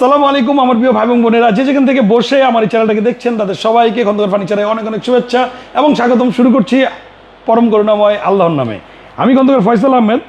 সালামু আলাইকুম, আমার প্রিয় ভাই বোনেরা। যে যেখান থেকে বসে আমার এই চ্যানেলটাকে দেখছেন, তাদের সবাইকে খন্দকার ফার্নিচারে অনেক অনেক শুভেচ্ছা এবং স্বাগতম। শুরু করছি পরম করুণাময় আল্লাহর নামে। আমি খন্দকার ফয়সাল আহমেদ।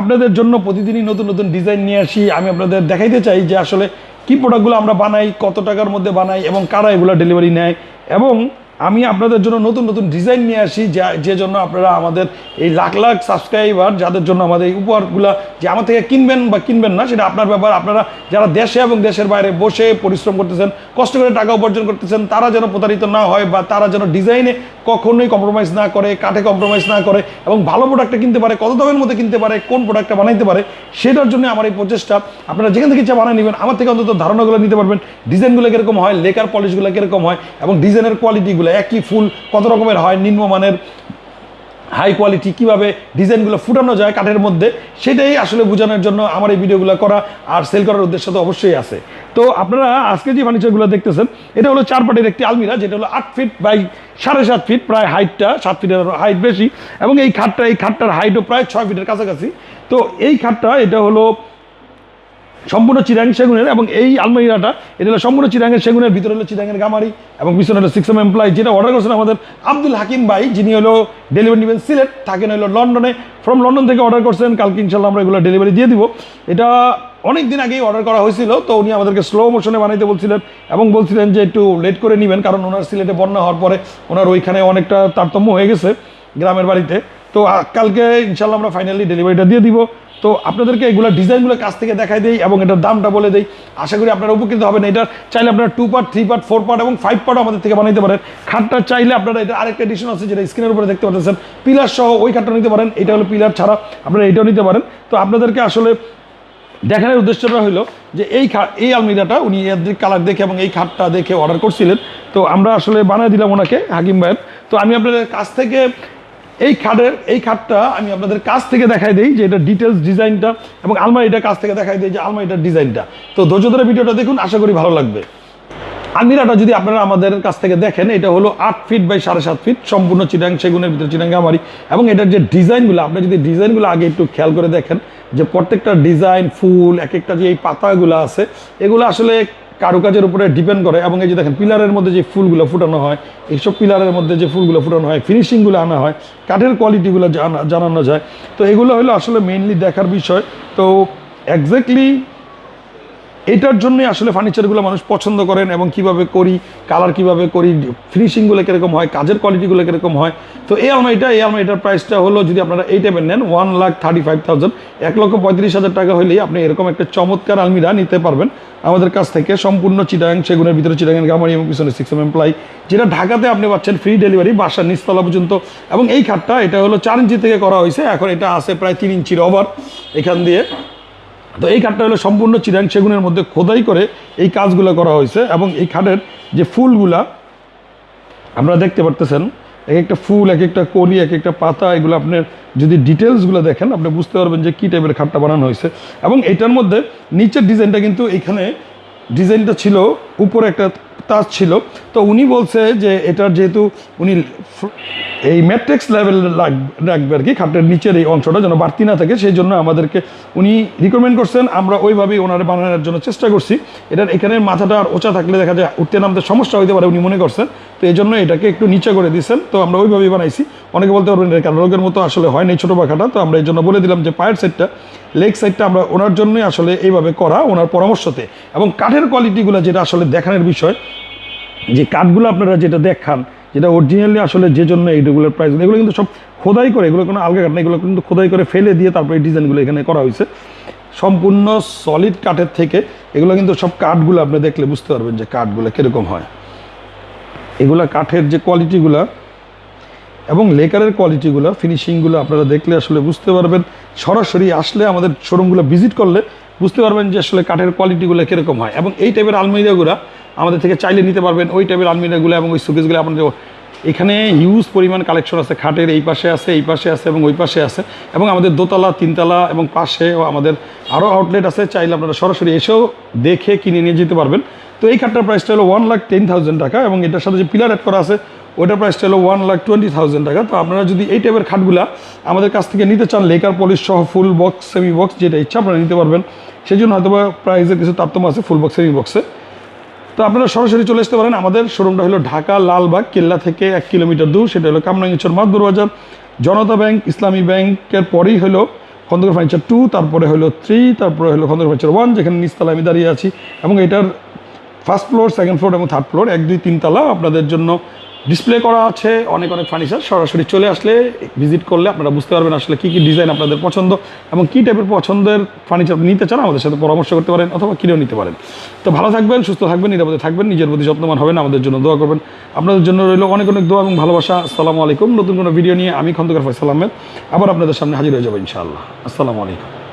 আপনাদের জন্য প্রতিদিনই নতুন নতুন ডিজাইন নিয়ে আসি। আমি আপনাদের দেখাইতে চাই যে আসলে কী প্রোডাক্টগুলো আমরা বানাই, কত টাকার মধ্যে বানাই এবং কারা এগুলো ডেলিভারি নেয় এবং আমি আপনাদের জন্য নতুন নতুন ডিজাইন নিয়ে আসি, যা, যে জন্য আপনারা আমাদের এই লাখ লাখ সাবস্ক্রাইবার যাদের জন্য আমাদের এই উপহারগুলো যে আমার থেকে কিনবেন বা কিনবেন না, সেটা আপনার ব্যাপার। আপনারা যারা দেশে এবং দেশের বাইরে বসে পরিশ্রম করতেছেন, কষ্ট করে টাকা উপার্জন করতেছেন, তারা যেন প্রতারিত না হয় বা তারা যেন ডিজাইনে কখনোই কম্প্রোমাইজ না করে, কাঠে কম্প্রোমাইজ না করে এবং ভালো প্রোডাক্টটা কিনতে পারে, কত দামের মধ্যে কিনতে পারে, কোন প্রোডাক্টটা বানাইতে পারে, সেটার জন্য আমার এই প্রচেষ্টা। আপনারা যেখান থেকে ইচ্ছা বানিয়ে নেবেন, আমার থেকে অন্তত ধারণাগুলো নিতে পারবেন। ডিজাইনগুলো কীরকম হয়, লেকার পলিশগুলো কীরকম হয় এবং ডিজাইনের কোয়ালিটিগুলো একই ফুল, কত রকমের হয়, নিম্নমানের হাই কোয়ালিটি কীভাবে ডিজাইনগুলো ফুটানো যায় কাঠের মধ্যে, সেটাই আসলে বোঝানোর জন্য আমার এই ভিডিওগুলো করা আর সেল করার উদ্দেশ্য তো অবশ্যই আছে। তো আপনারা আজকে যে ফার্নিচারগুলো দেখতেছেন, এটা হলো চার পাটের একটি আলমিরা, যেটা হলো আট ফিট বাই সাড়ে সাত ফিট প্রায় হাইটটা সাত ফিটের হাইট বেশি, এবং এই খাটটা, এই খাটটার হাইটও প্রায় ছয় ফিটের কাছাকাছি। তো এই খাটটা, এটা হলো সম্পূর্ণ চিরাং সেগুনের এবং এই আলমারিরাটা এটা হলো সম্পূর্ণ চিরাঙের সেগুনের, ভিতরে হলো চিরাঙের গামারি এবং পিছনে হলো সিক্স এম এমপ্লয় যেটা অর্ডার করেছেন আমাদের আব্দুল হাকিম ভাই, যিনি হলো ডেলিভারি নেবেন সিলেট, থাকেন হলো লন্ডনে। ফ্রম লন্ডন থেকে অর্ডার করছেন, কালকে ইনশাল্লাহ আমরা এগুলো ডেলিভারি দিয়ে দিব। এটা অনেক দিন আগেই অর্ডার করা হয়েছিল, তো উনি আমাদেরকে স্লো মোশনে বানাইতে বলছিলেন এবং বলছিলেন যে একটু লেট করে নেবেন, কারণ ওনার সিলেটে বন্যা হওয়ার পরে ওনার ওইখানে অনেকটা তারতম্য হয়ে গেছে গ্রামের বাড়িতে। তো কালকে ইনশাল্লাহ আমরা ফাইনালি ডেলিভারিটা দিয়ে দিব। তো আপনাদেরকে এগুলো ডিজাইনগুলো কাছ থেকে দেখাই দেই এবং এটার দামটা বলে দেই। আশা করি আপনারা উপকৃত হবেন। এটা চাইলে আপনারা two part three part four part এবং ফাইভ পার্টও আমাদের থেকে বানাইতে পারেন। খাটটা চাইলে আপনারা এটা আরেকটা এডিশন আছে যেটা স্ক্রিনের উপরে দেখতে পাচ্ছেন। পিলার সহ ওই খাটটা নিতে পারেন। এটা হলো পিলার ছাড়া আপনারা এটাও নিতে পারেন। তো আপনাদেরকে আসলে দেখানোর উদ্দেশ্যটা হলো যে এই খা, এই আলমিরাটা উনি এর কালার দেখে এবং এই খাটটা দেখে অর্ডার করছিলেন। তো আমরা আসলে বানিয়ে দিলাম ওনাকে, হাকিম ভাইয়ের। তো আমি আপনাদের কাছ থেকে এই খাটের, এই খাটটা আমি আপনাদের কাছ থেকে দেখাই দিই যে এটা ডিটেলস ডিজাইনটা এবং আলমারিটা কাছ থেকে দেখাই দিই যে আলমারিটার ডিজাইনটা। তো ধৈর্য ধরে ভিডিওটা দেখুন, আশা করি ভালো লাগবে। আলমিরাটা যদি আপনারা আমাদের কাছ থেকে দেখেন, এটা হলো আট ফিট বাই সাড়ে সাত ফিট সম্পূর্ণ চিটাং সেগুনের ভিতরে চিটাং গামারি এবং এটার যে ডিজাইনগুলো, আপনি যদি ডিজাইনগুলো আগে একটু খেয়াল করে দেখেন, যে প্রত্যেকটা ডিজাইন, ফুল এক একটা যে এই পাতাগুলো আছে, এগুলো আসলে কারুকাজের উপরে ডিপেন্ড করে এবং এই যে দেখেন পিলারের মধ্যে যে ফুলগুলো ফুটানো হয় এইসব পিলারের মধ্যে যে ফুলগুলো ফুটানো হয় ফিনিশিংগুলো আনা হয়, কাঠের কোয়ালিটিগুলো জানা জানানো যায়। তো এগুলো হলো আসলে মেইনলি দেখার বিষয়। তো এক্স্যাক্টলি এটার জন্যই আসলে ফার্নিচারগুলো মানুষ পছন্দ করেন এবং কীভাবে করি কালার কীভাবে করি ফিনিশিংগুলো কীরকম হয়, কাজের কোয়ালিটিগুলো কীরকম হয়। তো এই আলমারিটা এই আলমারিটার প্রাইসটা হলো যদি আপনারা এই টাইপের নেন one lakh thirty five thousand এক লক্ষ পঁয়ত্রিশ হাজার টাকা হলেই আপনি এরকম একটা চমৎকার আলমিরা নিতে পারবেন। আমাদের কাছ থেকে সম্পূর্ণ চিটাং সেগুনের ভিতরে চিটাঙের গামারি এবং পিছনে সিক্স এম এমপ্লাই যেটা ঢাকাতে আপনি পাচ্ছেন ফ্রি ডেলিভারি বাসার নিচতলা পর্যন্ত। এবং এই খাটটা, এটা হলো চার ইঞ্চি থেকে করা হয়েছে, এখন এটা আছে প্রায় তিন ইঞ্চির ওভার এখান দিয়ে। তো এই খাটটা হলো সম্পূর্ণ চিরাং সেগুনের মধ্যে খোদাই করে এই কাজগুলো করা হয়েছে। এবং এই খাটের যে ফুলগুলা, আপনারা দেখতে পারতেছেন এক একটা ফুল এক একটা কলি এক একটা পাতা, এগুলো আপনার যদি ডিটেলসগুলো দেখেন, আপনি বুঝতে পারবেন যে কী টাইপের খাটটা বানানো হয়েছে। এবং এটার মধ্যে নিচের ডিজাইনটা কিন্তু এখানে ডিজাইনটা ছিল উপরে একটা তাজ ছিল। তো উনি বলছে যে এটার যেহেতু উনি এই ম্যাট্রিক্স লেভেল রাখবে আর কি, খাটের নিচের এই অংশটা যেন বাড়তি না থাকে, সেই জন্য আমাদেরকে উনি রিকমেন্ড করছেন, আমরা ওইভাবেই ওনার বানানোর জন্য চেষ্টা করছি। এটার এখানের মাথাটা আর ওচা থাকলে দেখা যায় উঠতে নামতে সমস্যা হইতে পারে উনি মনে করছেন। তো এই জন্য এটাকে একটু নিচে করে দিয়েছেন তো আমরা ওইভাবেই বানাইছি। অনেকে বলতে পারবেন কারণ রোগের মতো আসলে হয় নাই ছোটো পাখাটা। তো আমরা এই জন্য বলে দিলাম যে পায়ের সেটটা লেগ সাইডটা আমরা ওনার জন্যই আসলে এইভাবে করা, ওনার পরামর্শতে। এবং কাঠের কোয়ালিটিগুলো যেটা আসলে দেখানোর বিষয় যে কাঠগুলো আপনারা যেটা দেখান, যেটা অরিজিনালি আসলে যে জন্য এইগুলোর প্রাইস এগুলো কিন্তু সব খোদাই করে, এগুলো কোনো আলগা কাঠ না, এগুলো কিন্তু খোদাই করে ফেলে দিয়ে তারপরে এই ডিজাইনগুলো এখানে করা হয়েছে। সম্পূর্ণ সলিড কাঠের থেকে এগুলো কিন্তু সব কাঠগুলো আপনি দেখলে বুঝতে পারবেন যে কাঠগুলো কীরকম হয়। এগুলা কাঠের যে কোয়ালিটিগুলো এবং লেকারের কোয়ালিটিগুলো ফিনিশিংগুলো আপনারা দেখলে আসলে বুঝতে পারবেন। সরাসরি আসলে আমাদের শোরুমগুলো ভিজিট করলে বুঝতে পারবেন যে আসলে কাঠের কোয়ালিটিগুলো কীরকম হয়। এবং এই টাইপের আলমিরাগুলো আমাদের থেকে চাইলে নিতে পারবেন। ওই টাইপের আলমিরাগুলো এবং ওই সুকেসগুলো আপনাদের এখানে হিউজ পরিমাণ কালেকশন আছে, খাটের এই পাশে আছে, এই পাশে আছে এবং ওই পাশে আছে এবং আমাদের দোতলা, তিনতলা এবং পাশেও আমাদের আরও আউটলেট আছে, চাইলে আপনারা সরাসরি এসেও দেখে কিনে নিয়ে যেতে পারবেন। তো এই খাটটার প্রাইসটা হলো ওয়ান লাখ টেন থাউজেন্ড টাকা এবং এটার সাথে যে পিলার অ্যাড করা আছে ওইটার প্রাইসটা হলো ওয়ান লাখ টোয়েন্টি থাউজেন্ড টাকা। তো আপনারা যদি এই টাইপের খাটগুলা আমাদের কাছ থেকে নিতে চান লেকার পলিশ সহ ফুল বক্স সেমি বক্স যেটা ইচ্ছা আপনারা নিতে পারবেন। সেই জন্য হয়তো প্রাইসের কিছু তারতম্য আছে ফুল বক্স সেমি বক্সে তো আপনারা সরাসরি চলে আসতে পারেন। আমাদের শোরুমটা হলো ঢাকা লালবাগ, কেল্লা থেকে এক কিলোমিটার দূর। সেটা হলো কামরাঙ্গিচর মাদুর বাজার, জনতা ব্যাংক, ইসলামী ব্যাংকের পরেই হলো খন্দকার ফার্নিচার টু তারপরে হলো থ্রি তারপরে হলো খন্দকার ফার্নিচার ওয়ান যেখানে নিচতলা আমি দাঁড়িয়ে আছি। এবং এটার ফার্স্ট ফ্লোর সেকেন্ড ফ্লোর এবং থার্ড ফ্লোর এক, দুই, তিনতলা আপনাদের জন্য ডিসপ্লে করা আছে, অনেক অনেক ফার্নিচার সরাসরি চলে আসলে ভিজিট করলে আপনারা বুঝতে পারবেন আসলে কী কী ডিজাইন আপনাদের পছন্দ এবং কী টাইপের পছন্দের ফার্নিচার নিতে চান, আমাদের সাথে পরামর্শ করতে পারেন অথবা কিনেও নিতে পারেন। তো ভালো থাকবেন, সুস্থ থাকবেন, নিরাপদে থাকবেন, নিজের প্রতি যত্নবান হবেন, আমাদের জন্য দোয়া করবেন। আপনাদের জন্য রইল অনেক অনেক দোয়া এবং ভালোবাসা। আসসালামু আলাইকুম। নতুন কোনো ভিডিও নিয়ে আমি খন্দকার ফয়সাল আহমেদ। আবার আপনাদের সামনে হাজির হয়ে যাব ইনশাআল্লাহ। আসসালামু আলাইকুম।